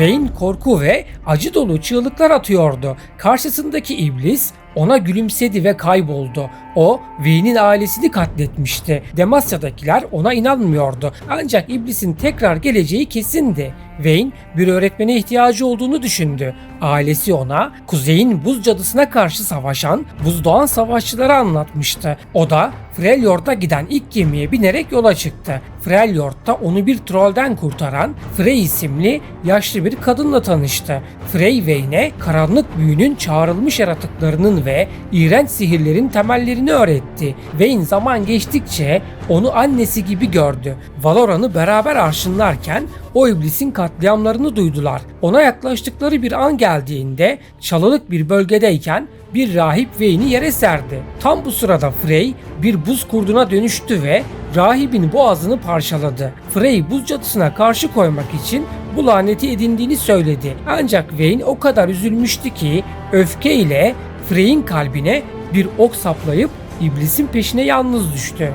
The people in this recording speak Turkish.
Wayne korku ve acı dolu çığlıklar atıyordu. Karşısındaki iblis ona gülümsedi ve kayboldu. O, Wayne'in ailesini katletmişti. Demasya'dakiler ona inanmıyordu. Ancak iblisin tekrar geleceği kesindi. Wayne, bir öğretmene ihtiyacı olduğunu düşündü. Ailesi ona, kuzeyin buz cadısına karşı savaşan buzdoğan savaşçıları anlatmıştı. O da Freljord'a giden ilk gemiye binerek yola çıktı. Freljord'da onu bir trollden kurtaran Frey isimli yaşlı bir kadınla tanıştı. Frey Wayne'e karanlık büyünün çağrılmış yaratıklarının ve iğrenç sihirlerin temellerini öğretti. Wayne zaman geçtikçe onu annesi gibi gördü. Valora'nı beraber arşınlarken o iblisin katliamlarını duydular. Ona yaklaştıkları bir an geldiğinde çalılık bir bölgedeyken bir rahip Wayne'i yere serdi. Tam bu sırada Frey bir buz kurduna dönüştü ve rahibin boğazını parçaladı. Frey buz cadısına karşı koymak için bu laneti edindiğini söyledi. Ancak Wayne o kadar üzülmüştü ki öfkeyle Frey'in kalbine bir ok saplayıp iblisin peşine yalnız düştü.